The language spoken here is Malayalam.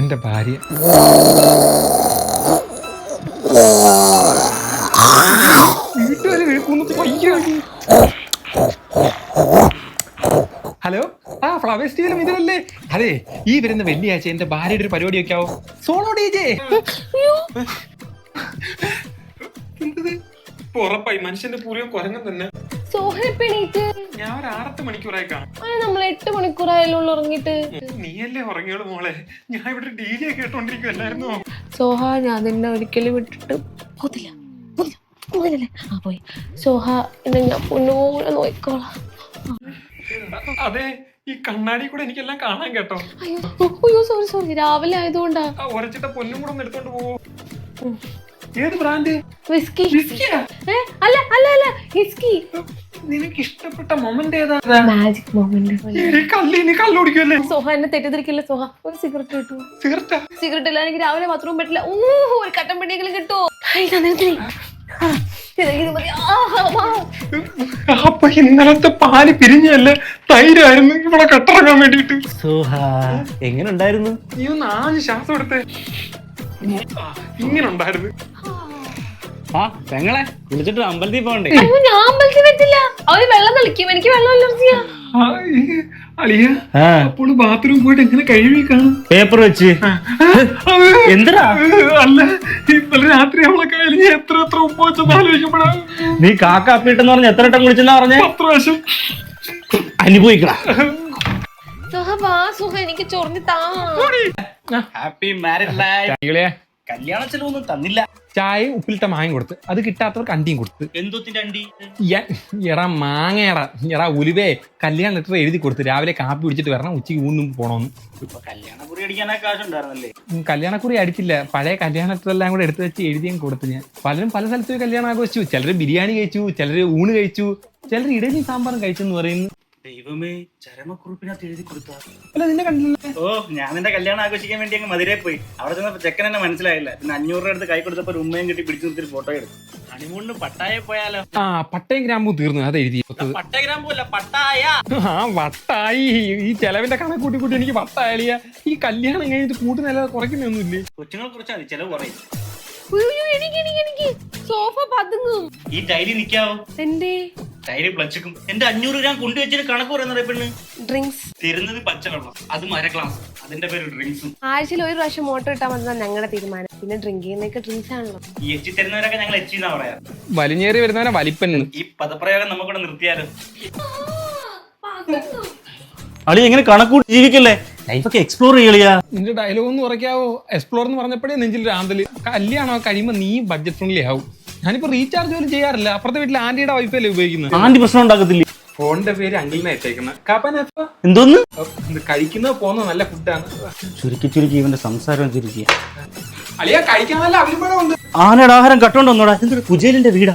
എന്റെ ഭാര്യ. ഹലോ? ആ ഫ്ലവേഴ്സ് ടീലും ഇതിലല്ലേ? അതെ ഈ വരുന്ന വെള്ളിയാഴ്ച എന്റെ ഭാര്യയുടെ ഒരു പരിപാടി വെക്കാവോ സോളോ ഡി ജെ ഉറപ്പായി. മനുഷ്യന്റെ പൂരം കുരങ്ങൻ തന്നെ. ഞാൻ ഒരു ആറത്ത് മണിക്കൂറായി കാണും. നമ്മൾ എട്ട് മണിക്കൂറായാലും ഉറങ്ങിട്ട് നീയല്ലേ ഉറങ്ങിയോളൂ മോളെ? ഞാൻ ഇവിടെ ഡി ജെ കേട്ടോണ്ടിരിക്കുവല്ലായിരുന്നോ സോഹ ഞാൻ നിന്നെ ഒരിക്കലും വിട്ടിട്ട് പോതില്ല പോയില്ലേ ആ പോയി. സോഹ എന്നെ ഞാൻ പൊന്നുപോലെ നോക്കിക്കോളാം. അതെ ഈ കണ്ണാടി കൂടെ എനിക്കെല്ലാം കാണാൻ കേട്ടോ. അയ്യോ അയ്യോ സോറി സോറി രാവിലെ ആയതുകൊണ്ടാ. ആ ഉരച്ചിട്ട പൊന്നും കൂടെ ഒന്ന് എടുത്തോണ്ട് പോവോ. ഏത് ബ്രാൻഡ്? വിസ്കി വിസ്കിയാ ഏ അല്ല അല്ല അല്ല. വിസ്കി നിനക്ക് ഇഷ്ടപ്പെട്ട മൊമെന്റ് ഏതാ മാജിക് മൊമെന്റ് ഈ കള്ളി നീ കള്ളു കുടിക്കുമല്ലേ സോഹ എന്നെ തെറ്റിദ്ധരിക്കില്ല സോഹ. ഒരു സിഗരറ്റ് കിട്ടൂ സിഗരറ്റാ സിഗരറ്റ് ഇല്ല എനിക്ക് രാവിലെ ബാത്റൂം പറ്റില്ല. ഊ ഒരു കട്ടൻ പെട്ടിയെങ്കിലും കിട്ടുമോ. അപ്പൊ ഇന്നലത്തെ പാൽ പിരിഞ്ഞല്ലേ തൈരായിരുന്നു. ഇവിടെ കട്ടിറങ്ങാൻ വേണ്ടിട്ട് സോഹ എങ്ങനെ ഉണ്ടായിരുന്നു നീ ഒന്ന് ആഞ്ഞ് ശ്വാസം എടുത്തേ. ഇങ്ങനെ ഉണ്ടായിരുന്നു ആ പെങ്ങളെ വിളിച്ചിട്ട് അമ്പലത്തിൽ പോകണ്ടേ? ഞാൻ അമ്പലത്തിൽ പറ്റില്ല അവർ വെള്ളം തളിക്കും. എനിക്ക് വെള്ളം അലർജിയാ അളിയ അപ്പോൾ ബാത്റൂം പോയിട്ട് എങ്ങനെ കഴുകി കാണും. പേപ്പർ വെച്ച്. എന്തിനാ? അല്ല ഇന്നലെ രാത്രി അവളെ കഴിഞ്ഞ് എത്ര എത്ര ഉപ്പ് വെച്ചെന്ന് ആലോചിക്കുമ്പോഴാ. നീ കാക്ക അപ്പിട്ടെന്ന് പറഞ്ഞ എത്ര വട്ടം കുളിച്ചെന്നാ പറഞ്ഞേ? പത്ത് പ്രാവശ്യം. അനുഭവിക്കടാ. സുഹ വാ സുഹ എനിക്ക് ചൊറിഞ്ഞ് താ. ഹാപ്പി മാരിഡ് ലൈഫ് കല്യാണ ചെലവൊന്നും തന്നില്ല. ചായയും ഉപ്പിലിട്ട മാങ്ങയും കൊടുത്ത്. അത് കിട്ടാത്തവർക്ക് അണ്ടിയും കൊടുത്ത്. എന്തോത്തിന്റെ അണ്ടി? എടാ മാങ്ങയടാ. എടാ ഉലുവേ കല്യാണ ലെറ്റർ എഴുതി കൊടുത്ത്. രാവിലെ കാപ്പി പിടിച്ചിട്ട് വരണം ഉച്ചയ്ക്ക് ഊന്നും പോണോന്ന്. ഇപ്പൊ കല്യാണ കുറി അടിക്കാനാ കാശുണ്ടായിരുന്നല്ലേ കല്യാണക്കുറി അടിച്ചില്ല. പഴയ കല്യാണ ലെറ്റർ എല്ലാം കൂടെ എടുത്ത് വെച്ച് എഴുതിയും കൊടുത്ത് ഞാൻ. പലരും പല സ്ഥലത്ത് കല്യാണം ആഘോഷിച്ചു. ചിലർ ബിരിയാണി കഴിച്ചു ചിലർ ഊണ് കഴിച്ചു ചിലർ ഇഡലി സാമ്പാറും കഴിച്ചെന്ന് പറയുന്നു. ദൈവമേ ചരമക്കുറിപ്പിനകത്ത് എഴുതി കൊടുത്ത? അല്ല നിന്നെ കണ്ടില്ല ഓ ഞാൻ നിന്റെ കല്യാണം ആഘോഷിക്കാൻ വേണ്ടി അങ്ങ് മധുരയിൽ പോയി. അവിടെ ചെന്നപ്പോ ചെക്കൻ എന്നെ മനസ്സിലായില്ല. പിന്നെ അഞ്ഞൂറ് രൂപ എടുത്ത് കൈ കൊടുത്തപ്പോ ഒരു ഉമ്മയും കിട്ടി പിടിച്ചു നിർത്തി ഫോട്ടോ എടുത്തു. ഹണിമൂണിന് പട്ടായ പോയാലോ? ആ പട്ടയും ഗ്രാമ്പു തീർന്നു. അത് എഴുതി. പട്ടായ. ആ വട്ടായി. ഈ ചെലവിന്റെ കണക്ക് കൂട്ടി കൂട്ടി എനിക്ക് വട്ടായാലിയ. ഈ കല്യാണം കഴിഞ്ഞിട്ട് കൂട്ടി നില കുറയ്ക്കുന്നൊന്നുമില്ലേ? കൊച്ചുങ്ങളെ ചെലവ് കുറയും. ഉയ്യോ, എനിക്ക് എനിക്ക് എനിക്ക്. സോഫ പതുങ്ങും. ഈ ഡയറി നിക്കാവോ? എന്റെ ഡയറി പ്ലച്ചക്കും. എന്റെ അഞ്ഞൂറ് ഗ്രാം കൊണ്ടുവച്ചിട്ട് കണക്ക് പറയുന്നത് പെണ്ണ്. ഡ്രിങ്ക്സ്. തരുന്നത് പച്ചവെള്ളം. അതും അര ഗ്ലാസ് അതിന്റെ പേര് ഡ്രിങ്ക്സും. ആഴ്ചയിൽ ഒരു പ്രാവശ്യം മോട്ടർ ഇട്ടാൽ മതി ഞങ്ങളുടെ തീരുമാനം. പിന്നെ ഡ്രിങ്ക് ചെയ്യുന്നൊക്കെ ഡ്രിങ്ക്സ് ആണല്ലോ. ഈ എച്ചി തരുന്നവരൊക്കെ ഞങ്ങൾ എച്ചി എന്നാ പറയാ? വലിഞ്ഞേറി വരുന്നവനെ വലിപ്പൻ ഈ പദപ്രയോഗം നമുക്കിവിടെ നിർത്തിയാലോ? അളി എങ്ങനെ കണക്കൂട്ടി ജീവിക്കല്ലേ? ലൈഫൊക്കെ എക്സ്പ്ലോർ ചെയ്യലിയാ നിന്റെ ഡയലോഗ് ഒന്ന് കുറയ്ക്കാവോ എക്സ്പ്ലോർ എന്ന് പറഞ്ഞപ്പോഴേ നെഞ്ചിൽ രാന്തൽ കല്യാണം കഴിയുമ്പോ നീ ബഡ്ജറ്റ് ഫ്രണ്ട്ലി ആവും. ഞാനിപ്പോ റീചാർജ് പോലും ചെയ്യാറില്ല. അപ്പുറത്തെ വീട്ടിൽ ആന്റിയുടെ വൈഫല്ലേ ഉപയോഗിക്കുന്നത്? ആന്റി പ്രശ്നം ഉണ്ടാക്കത്തില്ല. ഫോണിന്റെ പേര് അങ്കിളിനെ അയച്ചേക്കുന്നത് എന്തോന്ന്? കഴിക്കുന്നത് പോകുന്ന നല്ല ഫുഡാണ് ചുരുക്കി ചുരുക്കി ഇവന്റെ സംസാരം ചുരുക്കി. അളിയാ കഴിക്കാൻ നല്ല അഭിപ്രായം ഉണ്ട് ആനയുടെ ആഹാരം കട്ടോണ്ട് വന്നോടാ. എന്തൊരു കുജേലിന്റെ വീടാ.